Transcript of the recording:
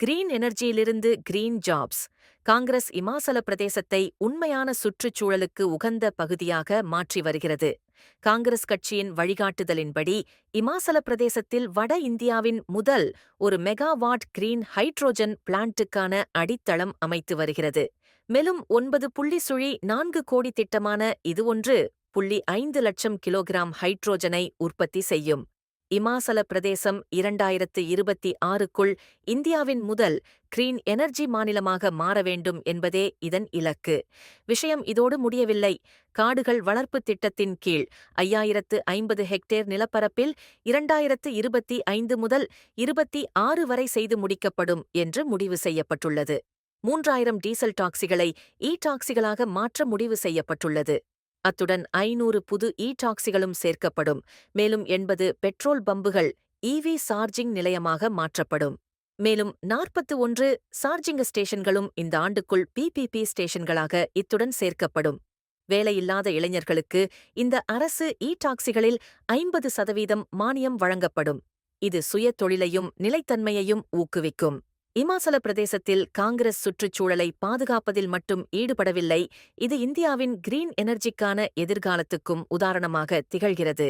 Green எனர்ஜியிலிருந்து green jobs. Congress இமாசல பிரதேசத்தை உண்மையான சுற்றுச்சூழலுக்கு உகந்த பகுதியாக மாற்றி வருகிறது. காங்கிரஸ் கட்சியின் வழிகாட்டுதலின்படி இமாசல பிரதேசத்தில் வட இந்தியாவின் முதல் ஒரு மெகாவாட் கிரீன் ஹைட்ரோஜன் பிளான்ட்டுக்கான அடித்தளம் அமைத்து வருகிறது. மேலும் ஒன்பது புள்ளி சுழி நான்கு கோடி திட்டமான இது ஒன்று புள்ளி ஐந்து லட்சம் கிலோகிராம் ஹைட்ரோஜனை உற்பத்தி செய்யும். இமாசல பிரதேசம் இரண்டாயிரத்து இருபத்தி ஆறுக்குள் இந்தியாவின் முதல் கிரீன் எனர்ஜி மாநிலமாக மாற வேண்டும் என்பதே இதன் இலக்கு. விஷயம் இதோடு முடியவில்லை. காடுகள் வளர்ப்பு திட்டத்தின் கீழ் ஐயாயிரத்து ஐம்பது ஹெக்டேர் நிலப்பரப்பில் இரண்டாயிரத்து இருபத்தி ஐந்து முதல் இருபத்தி ஆறு வரை செய்து முடிக்கப்படும் என்று முடிவு செய்யப்பட்டுள்ளது. மூன்றாயிரம் டீசல் டாக்ஸிகளை இ டாக்சிகளாக மாற்ற முடிவு செய்யப்பட்டுள்ளது. அத்துடன் ஐநூறு புது இ டாக்ஸிகளும் சேர்க்கப்படும். மேலும் எண்பது பெட்ரோல் பம்புகள் இவி சார்ஜிங் நிலையமாக மாற்றப்படும். மேலும் நாற்பத்து ஒன்று சார்ஜிங் ஸ்டேஷன்களும் இந்த ஆண்டுக்குள் பிபிபி ஸ்டேஷன்களாக இத்துடன் சேர்க்கப்படும். வேலையில்லாத இளைஞர்களுக்கு இந்த அரசு இ டாக்ஸிகளில் ஐம்பது சதவீதம் மானியம் வழங்கப்படும். இது சுய தொழிலையும் நிலைத்தன்மையையும் ஊக்குவிக்கும். இமாசல பிரதேசத்தில் காங்கிரஸ் சுற்றுச்சூழலை பாதுகாப்பதில் மட்டும் ஈடுபடவில்லை இது இந்தியாவின் கிரீன் எனர்ஜிக்கான எதிர்காலத்துக்கும் உதாரணமாக திகழ்கிறது.